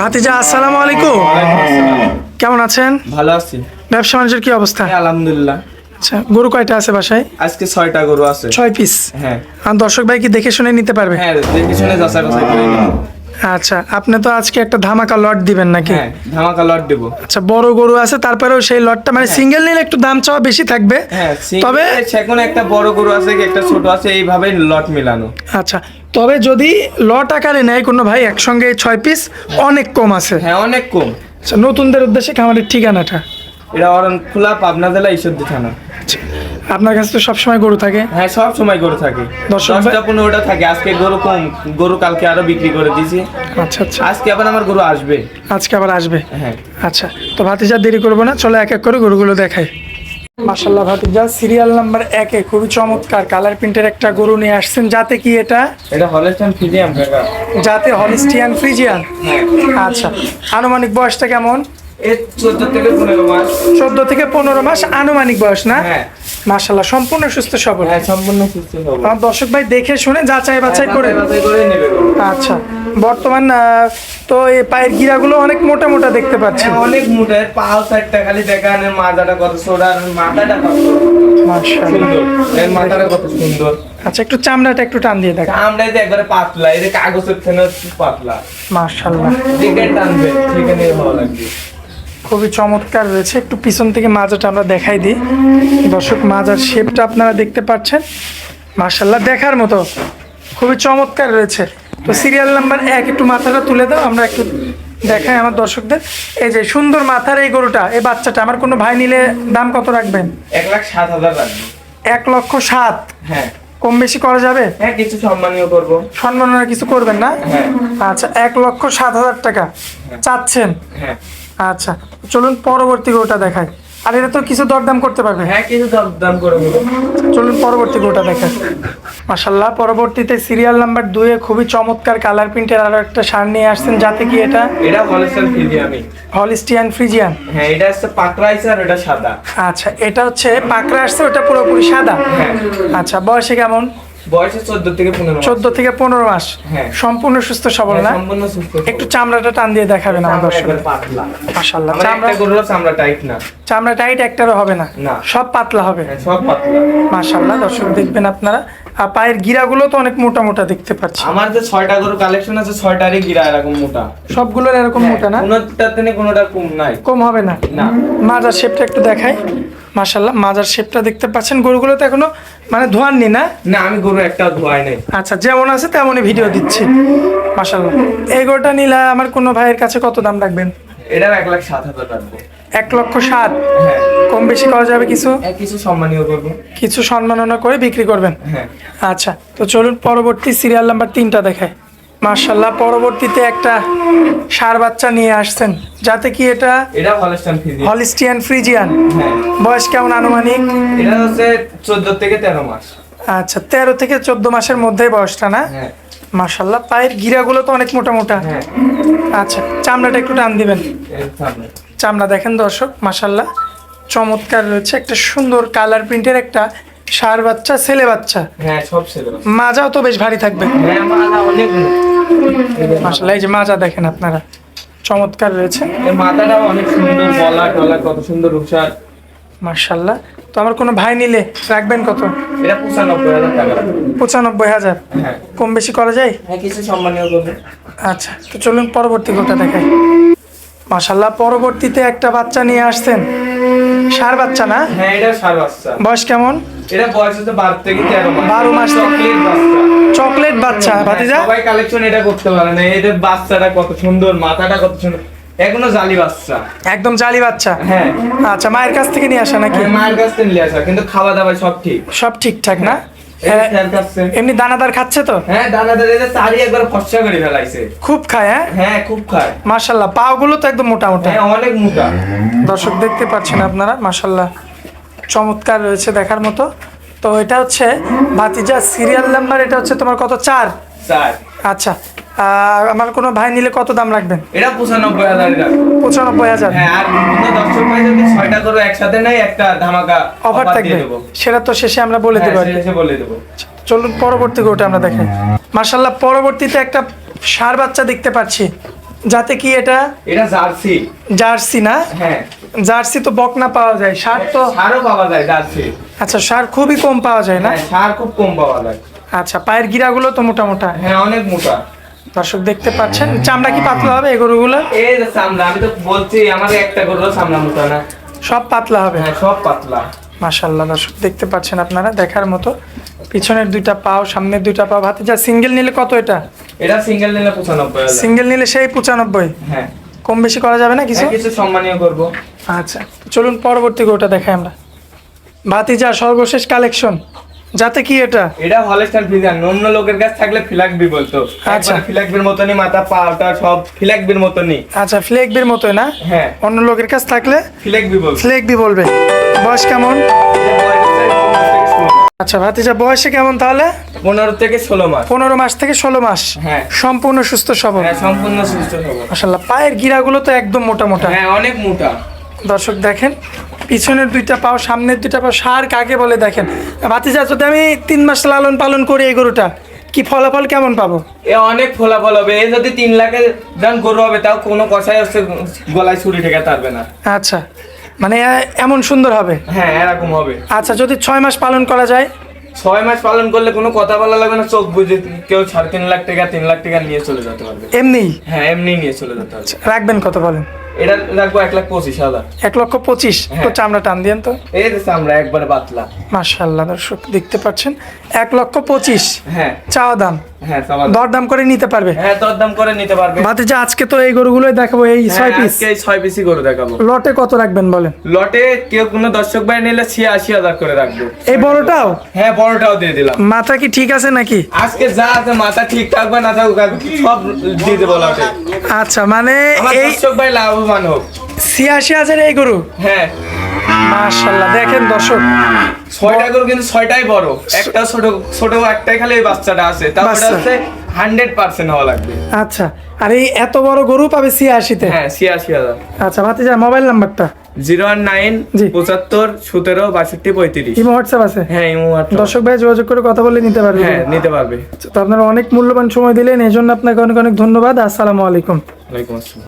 ভাতিজা আসসালামু আলাইকুম। কেমন আছেন? ভালো আছি। ব্যবসা বাণিজ্যের কি অবস্থা? হ্যাঁ, আলহামদুলিল্লাহ। আচ্ছা গরু কয়টা আছে বাসায়? আজকে ছয়টা গরু আছে। ছয় পিস? হ্যাঁ। আর দর্শক ভাই কি দেখে শুনে নিতে পারবে? হ্যাঁ দেখে শুনে যাচাই বাছাই করে আচ্ছা আপনি তো আজকে একটা ধামাকা লট দিবেন নাকি? হ্যাঁ ধামাকা লট দেবো। আচ্ছা বড় গরু আছে তারপরেও সেই লটটা মানে সিঙ্গেল নিলে একটু দাম চাওয়া বেশি থাকবে। হ্যাঁ তবে একটা বড় গরু আছে একটা ছোট আছে এইভাবে লট মিলানো। আচ্ছা তবে যদি লট আকারে নেয় কোনো ভাই একসঙ্গে ছয় পিস অনেক কম আছে। হ্যাঁ অনেক কম। আচ্ছা নতুনদের উদ্দেশ্যে খামারের ঠিকানাটা? এটা অরণ খোলা পাবনা জেলা ঈশ্বরদী থানা। আচ্ছা, আপনার কাছে তো সবসময় গরু থাকে? হ্যাঁ সব সময় গরু থাকে। দশটা পনেরোটা থাকে। আজকে গরু কম গরু কালকে আরও বিক্রি করে দিয়েছি আচ্ছা আচ্ছা। আজকে আবার আমার গরু আসবে। আজকে আবার আসবে? হ্যাঁ। আচ্ছা তো ভাতিজা দেরি করব না চলো এক এক করে গরুগুলো দেখাই। মাসাল্লাহ ভাতিজা সিরিয়াল নাম্বার একে খুবই চমৎকার কালার প্রিন্টের একটা গরু নিয়ে আসছেন। যাতে কি এটা? এটা হলিস্টিয়ান ফ্রিজিয়ান যাতে হলিস্টিয়ান ফ্রিজিয়ান হ্যাঁ আচ্ছা আনুমানিক বয়সটা কেমন? চোদ্দ থেকে পনেরো মাস। চোদ্দ থেকে পনেরো মাস আনুমানিক বয়স না? হ্যাঁ সম্পূর্ণ সুস্থ সবল। হ্যাঁ সম্পূর্ণ সুস্থ হব আমার দর্শক ভাই দেখে শুনে যাচাই বাছাই করে বাছাই করে নেবে। আচ্ছা বর্তমান তো এই পায়ের গিরাগুলো অনেক মোটা মোটা দেখতে পাচ্ছি। হ্যাঁ, অনেক মোটা এর পাও সাইডটা খালি দেখান এর মাথাটা কত সোডা আর মাথাটা কত মাশাআল্লাহ। এর মাথাটা কত সুন্দর। আচ্ছা একটু চামড়াটা একটু টান দিয়ে দেখা। আমরা যে একবারে পাতলা এর কাগজের থেকে পাতলা। মাশাআল্লাহ। দিকে টানবে ঠিক নিয়ে ভালো লাগবে। খুবই চমৎকার রয়েছে। একটু পিছন থেকে মাজাটা আমরা দেখাই দিই। দর্শক মাজার শেপটা আপনারা দেখতে পাচ্ছেন। মার্শাল্লাহ দেখার মতো। খুবই চমৎকার রয়েছে। তো সিরিয়াল নাম্বার এক একটু মাথাটা তুলে দাও আমরা একটু দেখাই আমার দর্শকদের। এই যে সুন্দর মাথার এই গরুটা এই বাচ্চাটা আমার কোনো ভাই নিলে দাম কত রাখবেন? এক লাখ সাত হাজার এক লক্ষ সাত? হ্যাঁ। কম বেশি করা যাবে? হ্যাঁ কিছু সম্মানীয় করব। সম্মাননা কিছু করবেন না? হ্যাঁ। আচ্ছা এক লক্ষ সাত হাজার টাকা। চাচ্ছেন? হ্যাঁ। আচ্ছা চলুন পরবর্তী গরুটা দেখাই। আর এটা তো কিছু দরদাম করতে পারবে। হ্যাঁ কিছু দাম দাম করে বলো চলুন পরবর্তী গরুটা দেখাই। মাসাল্লাহ পরবর্তীতে সিরিয়াল নাম্বার দুয়ে খুবই চমৎকার কালার প্রিন্টের আরও একটা সার নিয়ে আসছেন যাতে কি এটা? এটা হলেস্টান ফিজিয়ামি হলিস্টিয়ান ফ্রিজিয়ান হ্যাঁ এটা হচ্ছে আছে আর এটা সাদা। আচ্ছা এটা হচ্ছে পাকরা আসছে ওটা পুরোপুরি সাদা? হ্যাঁ। আচ্ছা বয়সে কেমন? বয়সে চোদ্দ থেকে পনেরো মাস। থেকে হ্যাঁ। সম্পূর্ণ সুস্থ সবল হ্যাঁ, না সম্পূর্ণ সুস্থ একটু চামড়াটা টান দিয়ে দেখাবেন আমার দর্শক পাতলা। চামড়া গরুর চামড়া টাইট না। চামড়া টাইট একটারও হবে না। সব পাতলা হবে। হ্যাঁ, সব পাতলা। দর্শক দেখবেন আপনারা। আর পায়ের গিরাগুলো তো অনেক মোটা মোটা দেখতে পাচ্ছি। আমার যে ছয়টা গরু কালেকশন আছে ছয়টারই গিরা এরকম মোটা। সবগুলোর এরকম মোটা না? কোনোটার থেকে কোনোটা কম নাই। কম হবে না? না। মাজার শেপটা একটু দেখাই। মাশাল্লাহ মাজার শেপটা দেখতে পাচ্ছেন। গরুগুলো তো এখনও মানে ধোয়াননি না? না আমি গরু একটা ধোয়াই নাই। আচ্ছা যেমন আছে তেমনই ভিডিও দিচ্ছি। মাশাল্লাহ এই গরুটা নিলে আমার কোনো ভাইয়ের কাছে কত দাম রাখবেন? এটার এক লাখ সাত হাজার রাখব। এক লক্ষ সাত। হ্যাঁ কম বেশি করা যাবে কিছু? কিছু সম্মানীয় করব। কিছু সম্মাননা করে বিক্রি করবেন? হ্যাঁ। আচ্ছা তো চলুন পরবর্তী সিরিয়াল নাম্বার তিনটা দেখায় মার্শাল্লাহ পরবর্তীতে একটা সার বাচ্চা নিয়ে আসছেন যাতে কি এটা এটা হলিস্টিয়ান ফ্রিজিয়ান হ্যাঁ। বয়স কেমন আনুমানিক? এটা হচ্ছে চোদ্দ থেকে তেরো মাস। আচ্ছা তেরো থেকে চোদ্দ মাসের মধ্যে বয়সটা না? হ্যাঁ। মার্শাল্লাহ পায়ের গিরাগুলো তো অনেক মোটা মোটা হ্যাঁ। আচ্ছা চামড়াটা একটু টান দিবেন। চামড়া দেখেন দর্শক মার্শাল্লাহ চমৎকার রয়েছে একটা সুন্দর কালার প্রিন্টের একটা সার বাচ্চা ছেলে বাচ্চা। হ্যাঁ সব ছিল মাজাও তো বেশ ভারী থাকবে। হ্যাঁ মাথা অনেক মার্শাল্লাহ এই যে মাজা দেখেন আপনারা। চমৎকার রয়েছে। এর মাথাটাও অনেক সুন্দর গলা টলা কত সুন্দর রূপসার তো আমার কোনো ভাই নিলে রাখবেন কত? এটা পঁচানব্বই হাজার টাকা। হ্যাঁ। কম বেশি করা যায়? হ্যাঁ কিছু সম্মানীয় করবে। আচ্ছা তো চলুন পরবর্তী গোটা দেখাই। মাশাল্লাহ পরবর্তীতে একটা বাচ্চা নিয়ে আসছেন। সার বাচ্চা না? হ্যাঁ এটা সার বাচ্চা। বয়স কেমন? এটা বয়স হচ্ছে বারো থেকে তেরো মাস। চকলেট বাচ্চা। চকলেট বাচ্চা ভাতিজা? সবাই কালেকশন এটা করতে পারে না। এদের বাচ্চাটা কত সুন্দর মাথাটা কত সুন্দর। এখনও জালি বাচ্চা। একদম জালি বাচ্চা? হ্যাঁ। আচ্ছা মায়ের কাছ থেকে নিয়ে আসা নাকি? মায়ের কাছ থেকে নিয়ে আসা কিন্তু খাওয়া দাওয়া সব ঠিক। সব ঠিকঠাক না? হ্যাঁ, এমনি দানাদার খাচ্ছে তো? হ্যাঁ দানাদার চারি একবার ফর্সা করে ফেলাইছে। খুব খায় হ্যাঁ? হ্যাঁ খুব খায়। মাশাল্লাহ পাগুলো তো একদম মোটা মোটা। হ্যাঁ অনেক মোটা। দর্শক দেখতে পাচ্ছেন আপনারা মাশাল্লাহ চমৎকার রয়েছে দেখার মতো। তো এটা হচ্ছে ভাতিজা সিরিয়াল নাম্বার এটা হচ্ছে তোমার কত? চার? চার। আচ্ছা আর আমার কোনো ভাই নিলে কত দাম রাখবেন? এটা পঁচানব্বই হাজার পঁচানব্বই হাজার? হ্যাঁ আর বিভিন্ন দর্শক ভাই যদি ছয়টা করে একসাথে নেয় একটা ধামাকা অফার থাকবে। সেটা তো শেষে আমরা বলে হ্যাঁ, দেবো শেষে বলে দেবো। চলুন পরবর্তী গরুটা আমরা দেখাই মার্শাল্লাহ পরবর্তীতে একটা সার বাচ্চা দেখতে পাচ্ছি। যাতে কি এটা? এটা জার্সি। জার্সি না? হ্যাঁ। জার্সি তো বক না পাওয়া যায়। সার তো সারও পাওয়া যায় জার্সি। আচ্ছা সার খুবই কম পাওয়া যায় না? হ্যাঁ সার খুব কম পাওয়া যায়। আচ্ছা পায়ের গিরাগুলো তো মোটা মোটা। হ্যাঁ অনেক মোটা। দর্শক দেখতে পাচ্ছেন চামড়া কি পাতলা হবে এই গরুগুলো? এই যে চামড়া আমি তো বলছি আমার একটা গরুর চামড়া মোটা না। সব পাতলা হবে? হ্যাঁ সব পাতলা। মাশাল্লাহ দর্শক দেখতে পাচ্ছেন আপনারা দেখার মতো। পিছনের দুইটা পাও সামনের দুইটা পাও হাতে যা সিঙ্গেল নিলে কত এটা? এটা সিঙ্গেল নিলে পঁচানব্বই হাজার। সিঙ্গেল নিলে সেই পঁচানব্বই? হ্যাঁ। কম বেশি করা যাবে না কিছু? হ্যাঁ, কিছু সম্মানীয় করব। আচ্ছা চলুন পরবর্তী গরুটা দেখাই আমরা। ভাতিজা সর্বশেষ কালেকশন। যাতে কি এটা? এটা হলস্টাইন ফিজান অন্য লোকের কাছে থাকলে ফিলাকবি বলতো। আচ্ছা। ফিলাকবির মতনই মাথা পাটা সব ফিলাকবির মতনই। আচ্ছা ফ্লেকবির মতোই না? হ্যাঁ। অন্য লোকের কাছ থাকলে ফিলাকবি বলতো। ফ্লেকবি বলবে। বয়স কেমন? আচ্ছা ভাতিজা বয়সে কেমন তাহলে? পনেরো থেকে ষোলো মাস। পনেরো মাস থেকে ষোলো মাস। হ্যাঁ। সম্পূর্ণ সুস্থ সবল। হ্যাঁ সম্পূর্ণ সুস্থ সবল। মাসাল্লাহ পায়ের গিরাগুলো তো একদম মোটা মোটা। হ্যাঁ অনেক মোটা। দর্শক দেখেন পিছনের দুইটা পাও সামনের দুইটা পাও সার কাকে বলে দেখেন? ভাতিজা যদি আমি তিন মাস লালন পালন করি এই গরুটা কি ফলাফল কেমন পাবো? এ অনেক ফলাফল হবে। এ যদি তিন লাখের দাম গরু হবে তাও কোনো কষাই হচ্ছে গলায় ছুরি ঠেকে পারবে না। আচ্ছা মানে এমন সুন্দর হবে? হ্যাঁ এরকম হবে। আচ্ছা যদি ছয় মাস পালন করা যায়? ছয় মাস পালন করলে কোনো কথা বলা লাগবে না চোখ বুঝে কেউ সাড়ে তিন লাখ টাকা তিন লাখ টাকা নিয়ে চলে যেতে পারবে। এমনি? হ্যাঁ এমনি নিয়ে চলে যেতে পারবে রাখবেন কত বলেন? এটা রাখব এক লাখ পঁচিশ হাজার। এক লক্ষ পঁচিশ? তো হ্যাঁ। চামড়া টান দিয়েন তো। এই যে চামড়া একবারে বাতলা। মাশাল্লাহ দর্শক দেখতে পাচ্ছেন? এক লক্ষ পঁচিশ? হ্যাঁ। চাওয়া দাম? হ্যাঁ দরদাম করে নিতে পারবে। হ্যাঁ তোর দাম করে নিতে পারবে। ভাতিজা আজকে তো এই গরুগুলোই দেখাবো এই হ্যাঁ, পিস আজকে এই পিসই করে দেখাবো। লটে কত রাখবেন বলেন? লটে কেউ কোনো দর্শক ভাই নিলে ছিয়াশি হাজার করে রাখব। এই বড়টাও? হ্যাঁ বড়টাও দিয়ে দিলাম। মাথা কি ঠিক আছে নাকি? আজকে যা আছে মাথা ঠিক থাকবে না সব দিয়ে দেবো লটে। আচ্ছা মানে এই দর্শক ভাই লাভবান হোক। এই গরু? হ্যাঁ। মাশাল্লাহ দেখেন দর্শক। ছয়টা করে কিন্তু ছয়টাই বড়। একটা ছোট ছোট একটাই খালি এই বাচ্চাটা আছে। তারপরে। হচ্ছে হান্ড্রেড পার্সেন্ট হওয়া লাগবে। আচ্ছা আর এই এত বড় গরু পাবে ছিয়াশিতে? হ্যাঁ ছিয়াশি হাজার। আচ্ছা মোবাইল নাম্বারটা? Zero one nine. পঁচাত্তর সতেরো বাষট্টি পঁয়ত্রিশ। ইমো হোয়াটসঅ্যাপ আছে? হ্যাঁ ইমো। দর্শক ভাই যোগাযোগ করে কথা বলে নিতে পারবে। হ্যাঁ নিতে পারবে। তো আপনারা অনেক মূল্যবান সময় দিলেন এই জন্য আপনাকে অনেক অনেক ধন্যবাদ। আসসালামু আলাইকুম। ওয়ালাইকুম আসসালাম।